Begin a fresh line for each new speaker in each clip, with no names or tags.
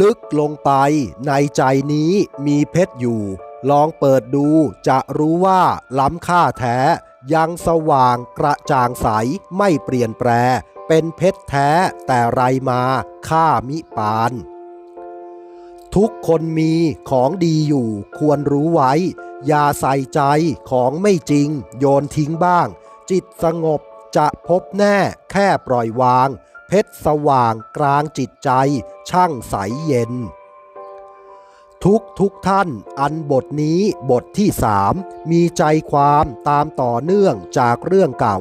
ลึกลงไปในใจนี้มีเพชรอยู่ ลองเปิดดูจะรู้ว่าล้ำค่าแท้ ยังสว่างกระจ่างใสไม่เปลี่ยนแปร เป็นเพชรแท้แต่ไรมาค่ามิปาน ทุกคนมีของดีอยู่ควรรู้ไว้ อย่าใส่ใจของไม่จริง โยนทิ้งบ้าง จิตสงบจะพบแน่แค่ปล่อยวาง เพชรสว่างกลางจิตใจ ช่างใสเย็น ทุกทุกท่านอันบทนี้บทที่สามมีใจความตามต่อเนื่องจากเรื่องเก่า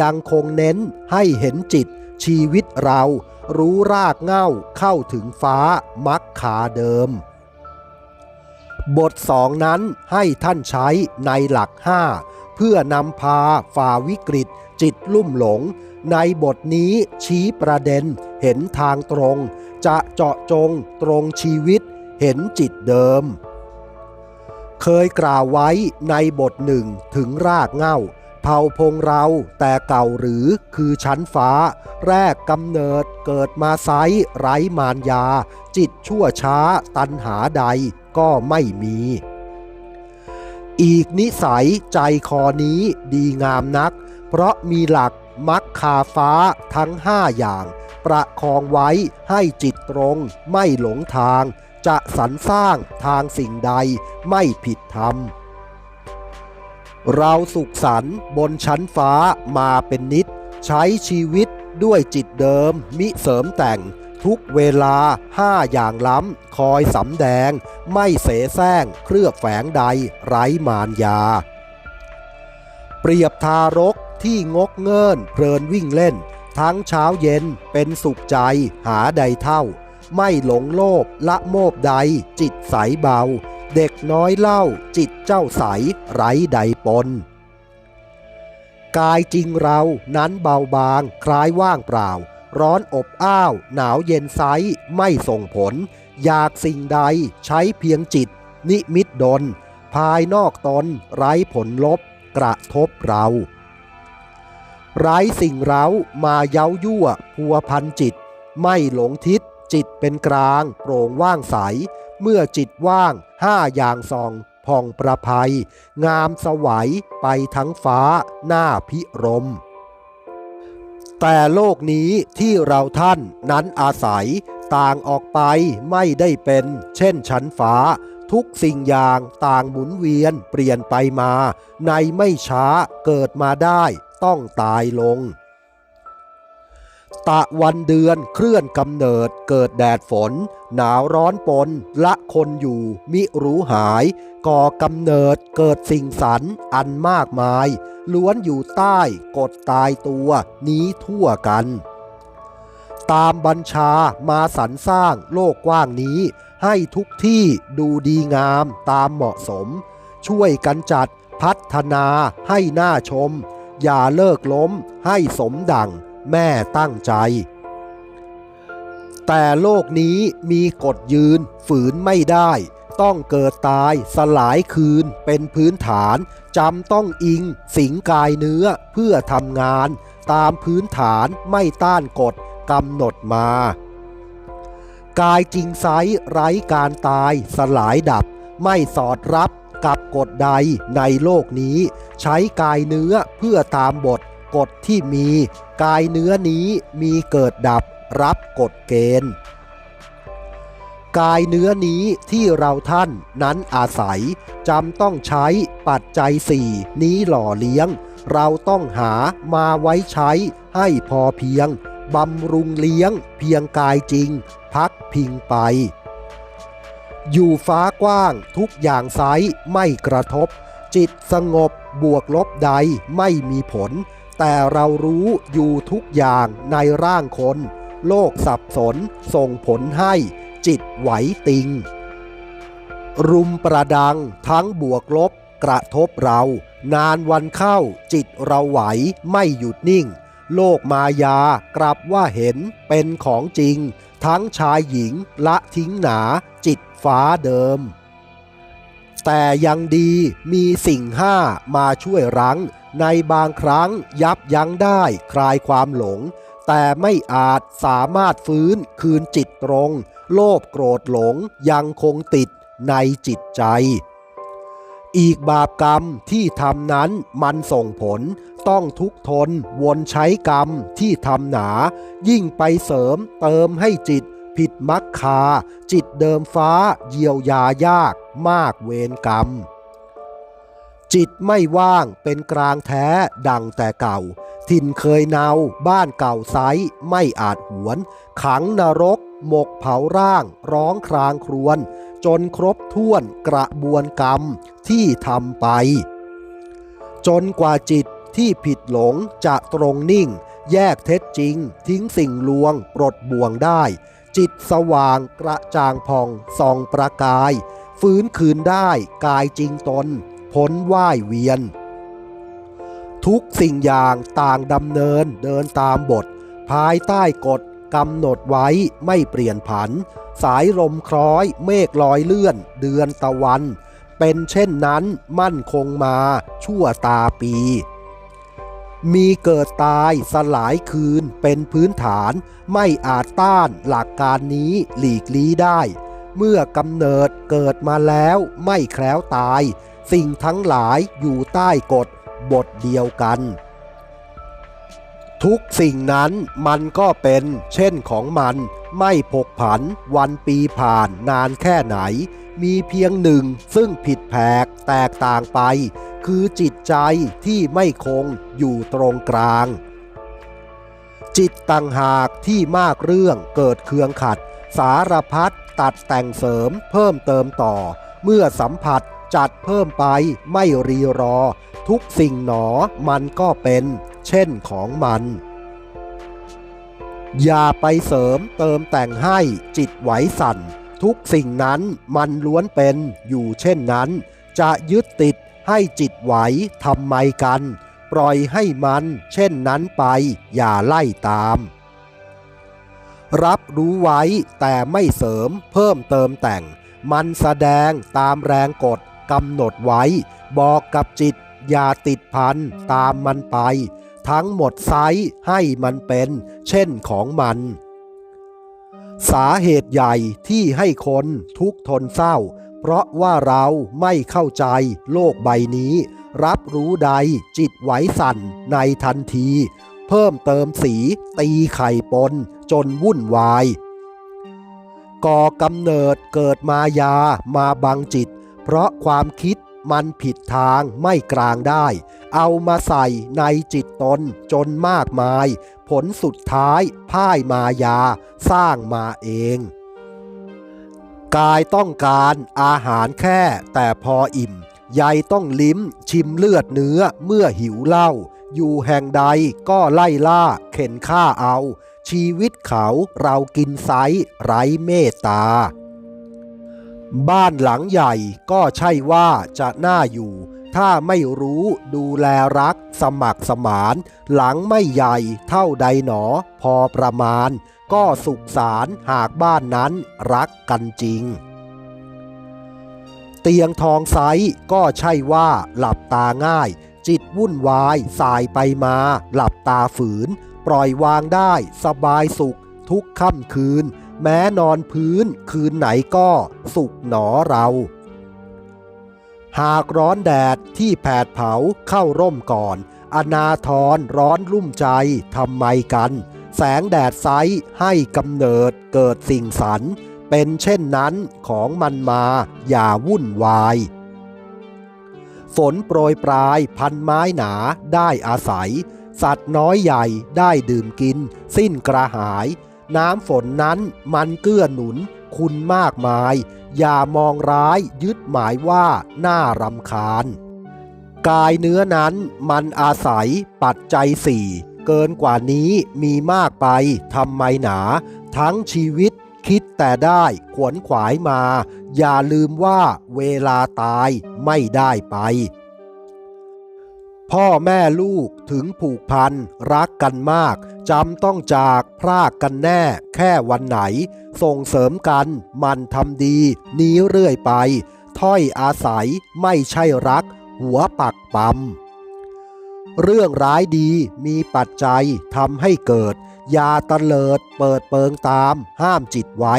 ยังคงเน้นให้เห็นจิต ชีวิตเรา รู้รากเง้าเข้าถึงฟ้ามักขาเดิม บทสองนั้นให้ท่านใช้ในหลักห้าเพื่อนำพาฝ่าวิกฤต จิตลุ่มหลง ในบทนี้ชี้ประเด็น เห็นทางตรง จะเจาะจงตรงชีวิต เห็นจิตเดิม เคยกล่าวไว้ในบทหนึ่งถึงรากเง้าเผ่าพงเราแต่เก่าหรือคือชั้นฟ้า แรกกำเนิดเกิดมาไซไร้มารยา จิตชั่วช้าตันหาใดก็ไม่มี อีกนิสัยใจคอนี้ดีงามนัก เพราะมีหลักมักคาฟ้าทั้งห้าอย่าง ประคองไว้ให้จิตตรงไม่หลงทาง จะสรรสร้างทางสิ่งใดไม่ผิดธรรม เราสุขสันบนชั้นฟ้ามาเป็นนิด ใช้ชีวิตด้วยจิตเดิมมิเสริมแต่งทุกเวลาห้าอย่างล้ำ คอยสำแดง ไม่เสแสร้งเครือบแฝงใดไร้มารยา เปรียบทารก ที่งกเงินเพลินวิ่งเล่น ทั้งเช้าเย็นเป็นสุขใจหาใดเท่า ไม่หลงโลภละโมบใด จิตใสเบา เด็กน้อยเล่า จิตเจ้าใสไร้ใดปนกายจริงเรานั้นเบาบางคล้ายว่างเปล่า ร้อนอบอ้าว หนาวเย็นไซไม่ส่งผล อยากสิ่งใดใช้เพียงจิต นิมิตดน ภายนอกตนไร้ผลลบ กระทบเรา ไร้สิ่งเร้ามาเย้ายั่วพัวพันจิต ไม่หลงทิศจิตเป็นกลาง โปร่งว่างใส เมื่อจิตว่างห้าอย่างส่องผ่องประภัย งามสวัยไปทั้งฟ้าหน้าพิรม แต่โลกนี้ที่เราท่านนั้นอาศัย ต่างออกไปไม่ได้เป็น เช่นชั้นฟ้า ทุกสิ่งอย่างต่างหมุนเวียนเปลี่ยนไปมา ในไม่ช้าเกิดมาได้ ต้องตายลง ตะวันเดือนเคลื่อนกำเนิดเกิดแดดฝน หนาวร้อนปน ละคนอยู่ มิรู้หาย ก่อกำเนิดเกิดสิ่งสรรอันมากมาย ล้วนอยู่ใต้กฎตายตัวนี้ทั่วกันตามบัญชามาสรรสร้างโลกกว้างนี้ ให้ทุกที่ดูดีงามตามเหมาะสม ช่วยกันจัดพัฒนาให้น่าชม อย่าเลิกล้มให้สมดังแม่ตั้งใจ แต่โลกนี้มีกฎยืนฝืนไม่ได้ ต้องเกิดตายสลายคืนเป็นพื้นฐานจำต้องอิงสิงกายเนื้อเพื่อทำงาน ตามพื้นฐานไม่ต้านกฎกำหนดมา กายจริงไซไร้การตายสลายดับ ไม่สอดรับ กับกฎใดในโลกนี้ ใช้กายเนื้อเพื่อตามบทกฎที่มี กายเนื้อนี้มีเกิดดับรับกฎเกณฑ์ กายเนื้อนี้ที่เราท่านนั้นอาศัยจำต้องใช้ปัจจัยสี่นี้หล่อเลี้ยง เราต้องหามาไว้ใช้ให้พอเพียงบำรุงเลี้ยงเพียงกายจริง พักพิงไป อยู่ฟ้ากว้างทุกอย่างไซไม่กระทบ จิตสงบบวกลบใดไม่มีผล แต่เรารู้อยู่ทุกอย่างในร่างคน โลกสับสนส่งผลให้จิตไหวติง รุมประดังทั้งบวกลบกระทบเรา นานวันเข้าจิตเราไหวไม่หยุดนิ่ง โลกมายากลับว่าเห็นเป็นของจริง ทั้งชายหญิงละทิ้งหนา ฟ้าเดิม แต่ยังดีมีสิ่งห้ามาช่วยรั้ง ในบางครั้งยับยั้งได้คลายความหลง แต่ไม่อาจสามารถฟื้นคืนจิตตรง โลภโกรธหลงยังคงติดในจิตใจ อีกบาปกรรมที่ทำนั้นมันส่งผลต้องทุกทนวนใช้กรรมที่ทำหนา ยิ่งไปเสริมเติมให้จิต ผิดมักคา จิตเดิมฟ้า เยียวยายาก มากเวรกรรม จิตไม่ว่างเป็นกลางแท้ดังแต่เก่า ถิ่นเคยเนาบ้านเก่าไซไม่อาจหวน ขังนรก หมกเผาร่าง ร้องครางครวญจนครบถ้วนกระบวนกรรมที่ทำไป จนกว่าจิตที่ผิดหลงจะตรงนิ่ง แยกเท็จจริง ทิ้งสิ่งลวง ปลดบ่วงได้ จิตสว่างกระจ่างผ่องส่องประกาย ฟื้นคืนได้กายจริงตนพ้นว่ายเวียน ทุกสิ่งอย่างต่างดำเนินเดินตามบท ภายใต้กฎกำหนดไว้ไม่เปลี่ยนผัน สายลมคล้อยเมฆลอยเลื่อน เดือนตะวัน เป็นเช่นนั้นมั่นคงมาชั่วตาปี มีเกิดตายสลายคืนเป็นพื้นฐาน ไม่อาจต้านหลักการนี้หลีกลี้ได้ เมื่อกำเนิดเกิดมาแล้วไม่แคล้วตาย สิ่งทั้งหลายอยู่ใต้กฎบทเดียวกัน ทุกสิ่งนั้นมันก็เป็นเช่นของมันไม่ผกผันวันปีผ่านนานแค่ไหน มีเพียงหนึ่งซึ่งผิดแผกแตกต่างไป คือจิตใจที่ไม่คงอยู่ตรงกลาง จิตต่างหากที่มากเรื่องเกิดเคืองขัด สารพัดตัดแต่งเสริมเพิ่มเติมต่อ เมื่อสัมผัสจัดเพิ่มไปไม่รีรอ ทุกสิ่งหนอมันก็เป็น เช่นของมัน อย่าไปเสริมเติมแต่งให้จิตไหวสั่น ทุกสิ่งนั้นมันล้วนเป็นอยู่เช่นนั้น จะยึดติด ให้จิตไหวทำไมกัน ปล่อยให้มัน เช่นนั้นไป อย่าไล่ตาม รับรู้ไว้แต่ไม่เสริมเพิ่มเติมแต่ง มันแสดงตามแรงกฎกำหนดไว้ บอกกับจิต อย่าติดพันตามมันไป ทั้งหมดไซส์ให้มันเป็น เช่นของมัน สาเหตุใหญ่ที่ให้คนทุกข์ทนเศร้า เพราะว่าเราไม่เข้าใจโลกใบนี้ รับรู้ใดจิตไหวสั่นในทันที เพิ่มเติมสีตีไข่ปนจนวุ่นวาย ก่อกำเนิดเกิดมายามาบังจิต เพราะความคิดมันผิดทางไม่กลางได้ เอามาใส่ในจิตตนจนมากมาย ผลสุดท้ายพ่ายมายาสร้างมาเอง กายต้องการอาหารแค่แต่พออิ่ม ใยต้องลิ้มชิมเลือดเนื้อเมื่อหิวเหล้า อยู่แห่งใดก็ไล่ล่าเข็นฆ่าเอา ชีวิตเขาเรากินไซไร้เมตตา บ้านหลังใหญ่ก็ใช่ว่าจะน่าอยู่ ถ้าไม่รู้ดูแลรัก สมัครสมาน หลังไม่ใหญ่เท่าใดหนอ พอประมาณ ก็สุขสารหากบ้านนั้นรักกันจริง เตียงทองไซก็ใช่ว่าหลับตาง่าย จิตวุ่นวายสายไปมา หลับตาฝืน ปล่อยวางได้สบายสุข ทุกค่ำคืน แม้นอนพื้นคืนไหนก็สุขหนอเรา หากร้อนแดดที่แผดเผาเข้าร่มก่อน อนาทรร้อนรุ่มใจทำไมกัน แสงแดดไซให้กำเนิดเกิดสิ่งสรรเป็นเช่นนั้นของมันมาอย่าวุ่นวาย ฝนโปรยปลายพันไม้หนาได้อาศัย สัตว์น้อยใหญ่ได้ดื่มกิน สิ้นกระหาย น้ำฝนนั้นมันเกื้อหนุน คุณมากมาย อย่ามองร้ายยึดหมายว่าน่ารำคาญ กายเนื้อนั้นมันอาศัยปัจจัยสี่เกินกว่านี้มีมากไปทำไมหนา ทั้งชีวิตคิดแต่ได้ขวนขวายมา อย่าลืมว่าเวลาตายไม่ได้ไป พ่อแม่ลูกถึงผูกพันรักกันมากจำต้องจากพรากกันแน่ แค่วันไหน ส่งเสริมกัน มันทำดี นี้เรื่อยไป ถ้อยอาศัยไม่ใช่รัก หัวปักปั๊มเรื่องร้ายดีมีปัจจัยทำให้เกิด ยาตะเลิดเปิดเปิงตาม ห้ามจิตไว้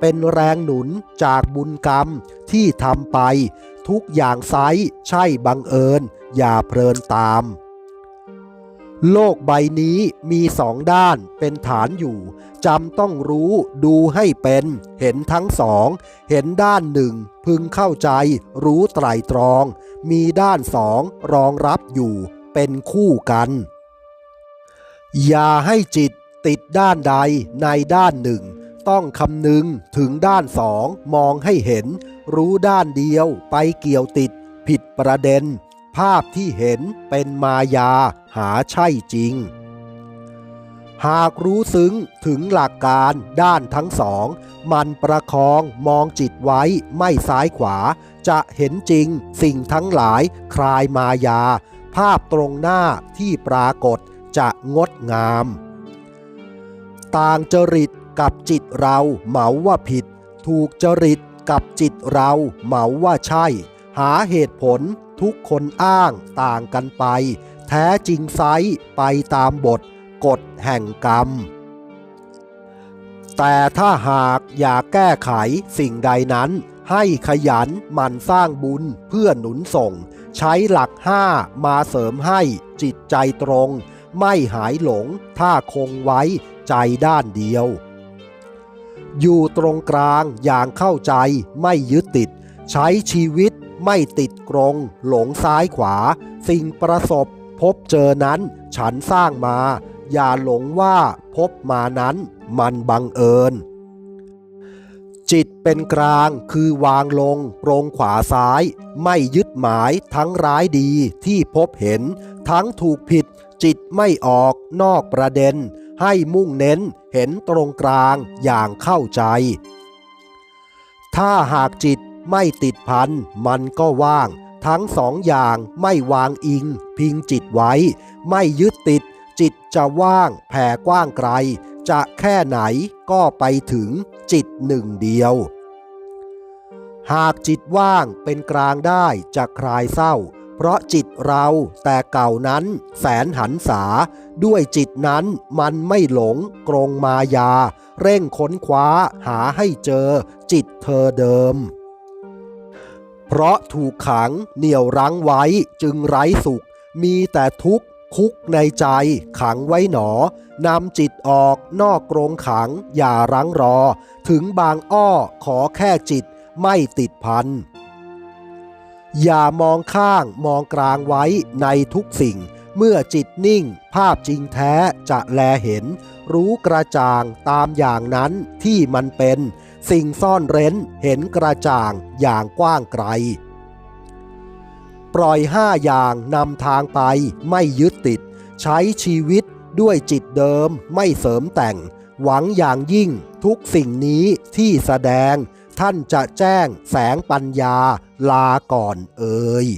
เป็นแรงหนุนจากบุญกรรมที่ทำไป ทุกอย่างไซใช่บังเอิญ อย่าเพลินตาม โลกใบนี้มีสองด้านเป็นฐานอยู่จำต้องรู้ดูให้เป็น เห็นทั้งสอง เห็นด้านหนึ่ง พึงเข้าใจ รู้ไตรตรอง มีด้านสองรองรับอยู่ เป็นคู่กัน อย่าให้จิตติดด้านใดในด้านหนึ่ง ต้องคำนึงถึงด้านสองมองให้เห็น รู้ด้านเดียวไปเกี่ยวติด ผิดประเด็น ภาพที่เห็นเป็นมายาหาใช่จริง หากรู้ซึ้งถึงหลักการด้านทั้งสอง มันประคองมองจิตไว้ไม่ซ้ายขวา จะเห็นจริงสิ่งทั้งหลายคลายมายา ภาพตรงหน้าที่ปรากฏจะงดงาม ต่างจริต กับจิตเราเหมาว่าผิด ถูกจริตกับจิตเราเหมาว่าใช่ หาเหตุผลทุกคนอ้างต่างกันไป แท้จริงไซไปตามบทกฎแห่งกรรม แต่ถ้าหากอยากแก้ไขสิ่งใดนั้น ให้ขยันหมั่นสร้างบุญเพื่อหนุนส่ง ใช้หลักห้ามาเสริมให้จิตใจตรง ไม่หายหลงถ้าคงไว้ใจด้านเดียว อยู่ตรงกลางอย่างเข้าใจไม่ยึดติด ใช้ชีวิตไม่ติดกรงหลงซ้ายขวา สิ่งประสบพบเจอนั้น ฉันสร้างมา อย่าหลงว่าพบมานั้นมันบังเอิญ จิตเป็นกลางคือวางลงโปรงขวาซ้าย ไม่ยึดหมายทั้งร้ายดีที่พบเห็น ทั้งถูกผิดจิตไม่ออกนอกประเด็น ให้มุ่งเน้นเห็นตรงกลางอย่างเข้าใจ ถ้าหากจิตไม่ติดพันมันก็ว่าง ทั้งสองอย่างไม่วางอิง พิงจิตไว้ ไม่ยึดติด จิตจะว่างแผ่กว้างไกล จะแค่ไหนก็ไปถึงจิตหนึ่งเดียว หากจิตว่างเป็นกลางได้จะคลายเศร้า เพราะจิตเราแต่เก่านั้นแสนหันษา ด้วยจิตนั้นมันไม่หลงกรงมายา เร่งค้นคว้าหาให้เจอ จิตเธอเดิม เพราะถูกขังเหนี่ยวรั้งไว้จึงไร้สุข มีแต่ทุกข์คุกในใจขังไว้หนอนำจิตออกนอกกรงขังอย่ารั้งรอ ถึงบางอ้อขอแค่จิตไม่ติดพัน อย่ามองข้างมองกลางไว้ในทุกสิ่ง เมื่อจิตนิ่ง ภาพจริงแท้จะแลเห็น รู้กระจ่างตามอย่างนั้นที่มันเป็น สิ่งซ่อนเร้นเห็นกระจ่างอย่างกว้างไกล ปล่อยห้าอย่างนำทางไปไม่ยึดติด ใช้ชีวิตด้วยจิตเดิมไม่เสริมแต่ง หวังอย่างยิ่งทุกสิ่งนี้ที่แสดง ท่านจะแจ้งแสงปัญญาลาก่อนเอ่ย